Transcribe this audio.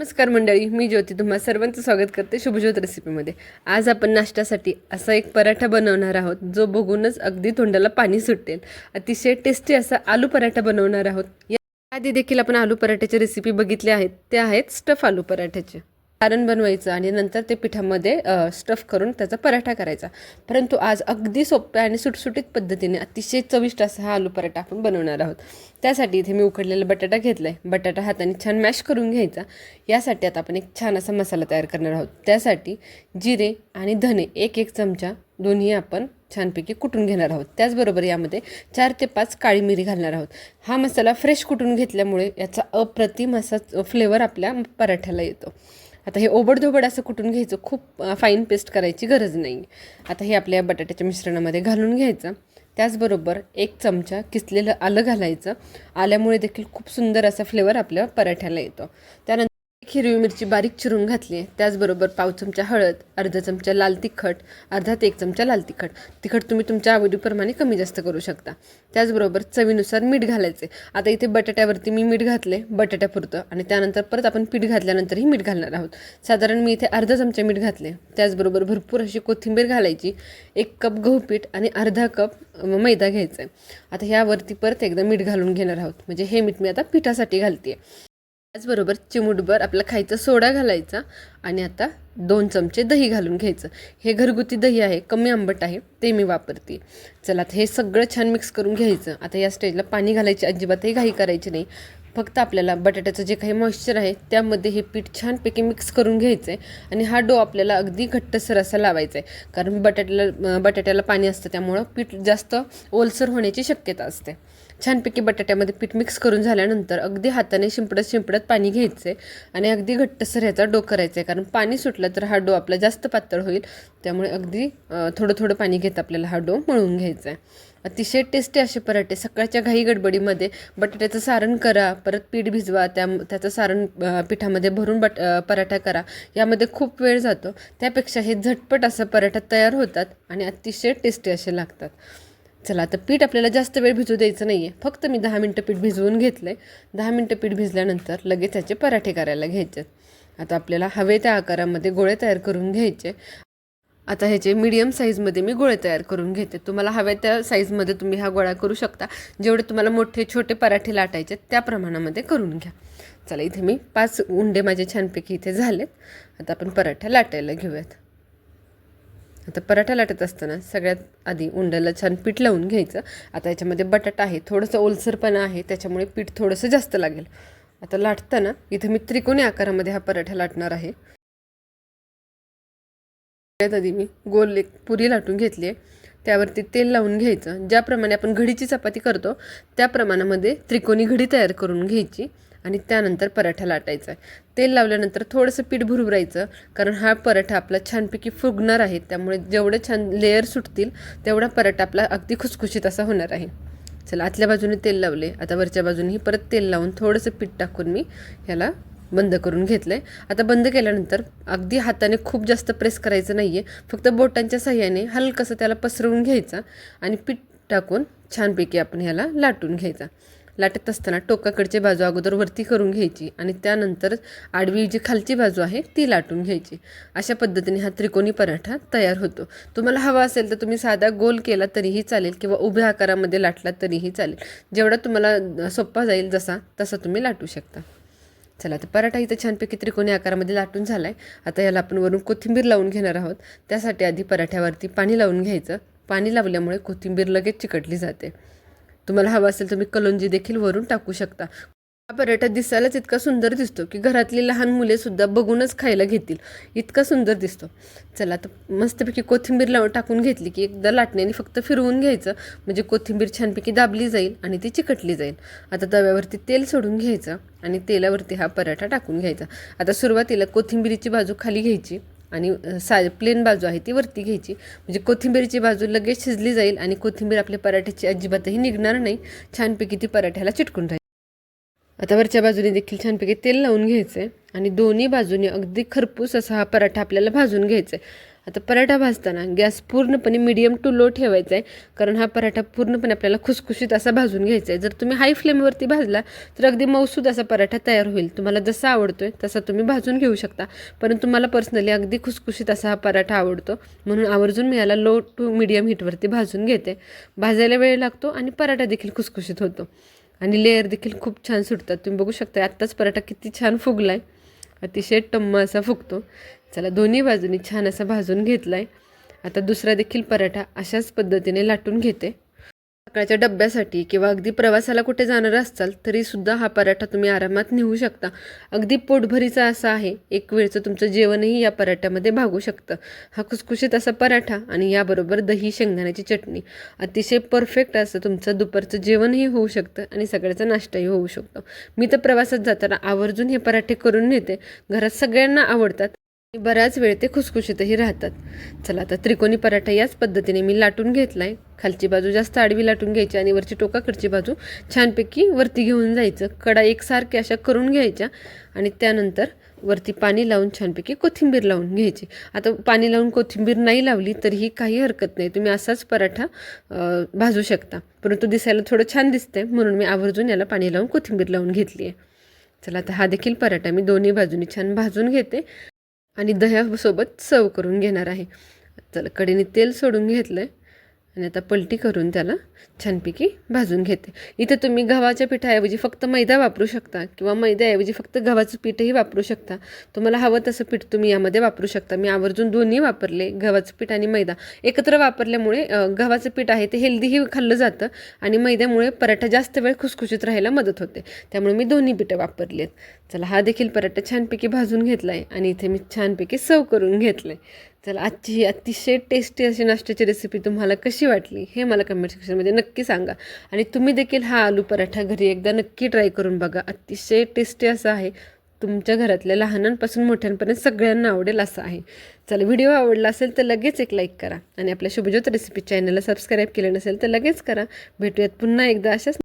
नमस्कार मंडळी मी ज्योती तुम्हा सर्वांचं स्वागत करते शुभज्योत रेसिपीमध्ये आज आपण नाश्त्यासाठी असा एक पराठा बनवणार आहोत जो बघूनच अगदी तोंडाला पाणी सुटेल अतिशय टेस्टी असा आलू पराठा बनवणार आहोत. या आधी देखील आपण आलू पराठ्याची रेसिपी बघितली आहेत ते आहेत स्टफ आलू पराठ्याचे. सारण बनवायचं आणि नंतर ते पिठामध्ये स्टफ करून त्याचा पराठा करायचा. परंतु आज अगदी सोप्या आणि सुटसुटीत पद्धतीने अतिशय चविष्ट असा हा आलू पराठा आपण बनवणार आहोत. त्यासाठी इथे मी उकडलेला बटाटा घेतला आहे बटाटा हाताने छान मॅश करून घ्यायचा. यासाठी आता आपण एक छान असा मसाला तयार करणार आहोत. त्यासाठी जिरे आणि धने एक एक चमचा दोन्ही आपण छानपैकी कुटून घेणार आहोत. त्याचबरोबर यामध्ये चार ते पाच काळी मिरी घालणार आहोत. हा मसाला फ्रेश कुटून घेतल्यामुळे याचा अप्रतिम असा फ्लेवर आपल्या पराठ्याला येतो. आता हे ओबडधोबड असं कुटून घ्यायचं? खूप फाईन पेस्ट करायची गरज नाही. आता हे आपल्या बटाट्याच्या मिश्रणामध्ये घालून घ्यायचं. त्याचबरोबर एक चमचा किसलेलं आलं घालायचं. आल्यामुळे देखील खूप सुंदर असा फ्लेवर आपल्या पराठ्याला येतो. त्यानंतर हिरवी मिरची बारीक चिरून घातली. आहे त्याचबरोबर पाव चमचा हळद अर्धा चमचा लाल तिखट अर्धा ते एक चमचा लाल तिखट. तिखट तुम्ही तुमच्या आवडीप्रमाणे कमी जास्त करू शकता. त्याचबरोबर चवीनुसार मीठ घालायचे. आता इथे बटाट्यावरती मी मीठ घातले बटाट्यापुरतं आणि त्यानंतर परत आपण पीठ घातल्यानंतरही मीठ घालणार आहोत. साधारण मी इथे अर्धा चमचा मीठ घातले. त्याचबरोबर भरपूर अशी कोथिंबीर घालायची एक कप गहू पीठ आणि अर्धा कप मैदा घ्यायचा आहे. आता ह्यावरती परत एकदा मीठ घालून घेणार आहोत. म्हणजे हे मीठ मी आता पिठासाठी घालते त्याचबरोबर चिमूटभर आपला खायचा सोडा घालायचा आणि आता दोन चमचे दही घालून घ्यायचं. हे घरगुती दही आहे कमी आंबट आहे ते मी वापरते. चला आता हे सगळं छान मिक्स करून घ्यायचं. आता या स्टेजला पाणी घालायची अजिबातही घाई करायची नाही. फक्त आपल्याला बटाट्याचं जे काही मॉइश्चर आहे त्यामध्ये हे पीठ छानपैकी मिक्स करून घ्यायचं आहे आणि हा डो आपल्याला अगदी घट्टसर असा लावायचा आहे कारण बटाट्याला बटाट्याला पाणी असतं त्यामुळं पीठ जास्त ओलसर होण्याची शक्यता असते. छानपैकी बटाट्यामध्ये पीठ मिक्स करून झाल्यानंतर अगदी हाताने शिंपडत शिंपडत पाणी घ्यायचं आहे आणि अगदी घट्टसर ह्याचा डो करायचा. आहे कारण पाणी सुटलं तर हा डो आपला जास्त पातळ होईल. त्यामुळे अगदी थोडं थोडं पाणी घेत आपल्याला हा डो मळून घ्यायचा आहे. अतिशय टेस्टी असे पराठे. सकाळच्या घाई गडबडीमध्ये बटाट्याचं सारण करा परत पीठ भिजवा त्या त्याचं सारण पिठामध्ये भरून बट पराठा करा. यामध्ये खूप वेळ जातो. त्यापेक्षा हे झटपट असं पराठा तयार होतात आणि अतिशय टेस्टी असे लागतात. चला आता पीठ आपल्याला जास्त वेळ भिजू द्यायचं नाही आहे फक्त मी दहा मिनटं पीठ भिजवून घेतलं आहे दहा मिनटं पीठ भिजल्यानंतर लगेच त्याचे पराठे करायला घ्यायचे. आता आपल्याला हवे त्या आकारामध्ये गोळे तयार करून घ्यायचे. आता ह्याचे मीडियम साईजमध्ये मी गोळे तयार करून घेते. तुम्हाला हव्या त्या साईजमध्ये तुम्ही हा गोळा करू शकता. जेवढे तुम्हाला मोठे छोटे पराठे लाटायचे त्या प्रमाणामध्ये करून घ्या. चला इथे मी पाच उंडे माझे छानपैकी इथे झालेत. आता आपण पराठ्या लाटायला घेऊयात. आता पराठा लाटत असताना सगळ्यात आधी उंड्याला छान पीठ लावून घ्यायचं. आता याच्यामध्ये बटाटा आहे थोडंसं ओलसरपणा आहे त्याच्यामुळे पीठ थोडंसं जास्त लागेल. आता लाटताना इथं मी त्रिकोणी आकारामध्ये हा पराठा लाटणार आहे. त्यात आधी मी गोल एक पुरी लाटून घेतली आहे. त्यावरती तेल लावून घ्यायचं. ज्याप्रमाणे आपण घडीची चपाती करतो त्या प्रमाणामध्ये त्रिकोणी घडी तयार करून घ्यायची. आणि त्यानंतर पराठा लाटायचा आहे. तेल लावल्यानंतर थोडंसं पीठ भुरभुरायचं कारण हा पराठा आपला छानपैकी फुगणार आहे. त्यामुळे जेवढे छान लेअर सुटतील तेवढा पराठा आपला अगदी खुसखुशीत असा होणार आहे. चला आतल्या बाजूने तेल लावले. आता वरच्या बाजूनेही परत तेल लावून थोडंसं पीठ टाकून मी ह्याला बंद करून घेतलं आहे आता बंद केल्यानंतर अगदी हाताने खूप जास्त प्रेस करायचं नाही आहे फक्त बोटांच्या साह्याने हलकंसं त्याला पसरवून घ्यायचा आणि पीठ टाकून छानपैकी आपण ह्याला लाटून घ्यायचा. लाटत असताना टोकाकडची बाजू अगोदर वरती करून घ्यायची आणि त्यानंतर आडवी जी खालची बाजू आहे ती लाटून घ्यायची. अशा पद्धतीने हा त्रिकोणी पराठा तयार होतो. तुम्हाला हवा असेल तर तुम्ही साधा गोल केला तरीही चालेल किंवा उभ्या आकारामध्ये लाटला तरीही चालेल. जेवढा तुम्हाला सोप्पा जाईल जसा तसा तुम्ही लाटू शकता. चला तर पराठा इथं छानपैकी त्रिकोणी आकारामध्ये लाटून झाला आहे आता याला आपण वरून कोथिंबीर लावून घेणार आहोत. त्यासाठी आधी पराठ्यावरती पाणी लावून घ्यायचं. पाणी लावल्यामुळे कोथिंबीर लगेच चिकटली जाते. तुम्हाला हवं असेल तुम्ही कलोंजी देखील वरून टाकू शकता. हा पराठा दिसायलाच इतका सुंदर दिसतो की घरातली लहान मुलेसुद्धा बघूनच खायला घेतील. इतका सुंदर दिसतो. चला तर मस्तपैकी कोथिंबीर लावून टाकून घेतली की एकदा लाटण्याने फक्त फिरवून घ्यायचं. म्हणजे कोथिंबीर छानपैकी दाबली जाईल आणि ती चिकटली जाईल. आता तव्यावरती तेल सोडून घ्यायचं आणि तेलावरती हा पराठा टाकून घ्यायचा. आता सुरुवातीला कोथिंबीरीची बाजू खाली घ्यायची. आणि सा प्लेन बाजू आहे ती वरती घ्यायची. म्हणजे कोथिंबीरची बाजू लगेच शिजली जाईल आणि कोथिंबीर आपल्या पराठ्याची अजिबातही निघणार नाही. छानपैकी ती पराठ्याला चिटकून राहील. आता वरच्या बाजूने देखील छानपैकी तेल लावून घ्यायचं आहे आणि दोन्ही बाजूने अगदी खरपूस असा हा पराठा आपल्याला भाजून घ्यायचा आहे आता पराठा भाजताना गॅस पूर्णपणे मिडियम टू लो ठेवायचा आहे. कारण हा पराठा पूर्णपणे आपल्याला खुसखुशीत असा भाजून घ्यायचा आहे. जर तुम्ही हाय फ्लेमवरती भाजला तर अगदी मौसूद असा पराठा तयार होईल. तुम्हाला जसा आवडतो आहे तसा तुम्ही भाजून घेऊ शकता. परंतु मला पर्सनली अगदी खुसखुशीत असा हा पराठा आवडतो. म्हणून आवर्जून मी याला लो टू मिडियम हीटवरती भाजून घेते. भाजायला वेळ लागतो आणि पराठा देखील खुसखुशीत होतो. आणि लेअर देखील खूप छान सुटतात. तुम्ही बघू शकता आत्ताच पराठा किती छान फुगला आहे अतिशय टम्म असा फुगतो. चला दोन्ही बाजूनी छान असा भाजून घेतला आहे आता दुसरा देखील पराठा अशाच पद्धतीने लाटून घेते. सकाळच्या डब्यासाठी किंवा अगदी प्रवासाला कुठे जाणार असाल तरीसुद्धा हा पराठा तुम्ही आरामात नेऊ शकता. अगदी पोटभरीचा असा आहे एक वेळचं तुमचं जेवणही या पराठ्यामध्ये भागू शकतं. हा खुसखुशीत असा पराठा आणि याबरोबर दही शेंगदाण्याची चटणी. अतिशय परफेक्ट असं तुमचं दुपारचं जेवणही होऊ शकतं आणि सगळ्याचा नाश्ताही होऊ शकतो. मी तर प्रवासात जाताना आवर्जून हे पराठे करून नेते. घरात सगळ्यांना आवडतात. बराच वेळ ते खुसखुशीतही राहतात. चला आता त्रिकोणी पराठा याच पद्धतीने मी लाटून घेतला आहे खालची बाजू जास्त आडवी लाटून घ्यायची आणि वरची टोकाकडची बाजू छानपैकी वरती घेऊन जायचं. कडा एकसारख्या अशा करून घ्यायच्या आणि त्यानंतर वरती पाणी लावून छानपैकी कोथिंबीर लावून घ्यायची. आता पाणी लावून कोथिंबीर नाही लावली तरीही काही हरकत नाही. तुम्ही असाच पराठा भाजू शकता. परंतु दिसायला थोडं छान दिसतंय. म्हणून मी आवर्जून याला पाणी लावून कोथिंबीर लावून घेतली आहे चला आता हा देखील पराठा मी दोन्ही बाजूनी छान भाजून घेते. आणि दह्यासोबत सर्व करून घेणार आहे. चला कडेने तेल सोडून घेतलं आहे आणि आता पलटी करून त्याला छानपैकी भाजून घेते. इथे तुम्ही गव्हाच्या पिठाऐवजी फक्त मैदा वापरू शकता किंवा मैद्याऐवजी फक्त गव्हाचं पीठही वापरू शकता. तुम्हाला हवं तसं पीठ तुम्ही यामध्ये वापरू शकता. मी आवर्जून दोन्ही वापरले गव्हाचं पीठ आणि मैदा. एकत्र वापरल्यामुळे गव्हाचं पीठ आहे ते हेल्दीही खाल्लं जातं आणि मैद्यामुळे पराठा जास्त वेळ खुसखुशीत राहायला मदत होते. त्यामुळे मी दोन्ही पिठं वापरली आहेत चला हा देखील पराठा छानपैकी भाजून घेतला आहे आणि इथे मी छानपैकी सर्व करून घेतलं आहे चला आजची ही अतिशय टेस्टी अशी नाश्त्याची रेसिपी तुम्हाला कशी वाटली हे मला कमेंट सेक्शनमध्ये नक्की सांगा. आणि तुम्ही देखील हा आलू पराठा घरी एकदा नक्की ट्राय करून बघा. अतिशय टेस्टी असा आहे. तुमच्या घरातल्या लहानांपासून मोठ्यांपर्यंत सगळ्यांना आवडेल असं आहे. चला व्हिडिओ आवडला असेल तर लगेच एक लाईक करा. आणि आपल्या शुभज्योत रेसिपी चॅनलला सबस्क्राईब केलं नसेल तर लगेच करा. भेटूयात पुन्हा एकदा अशाच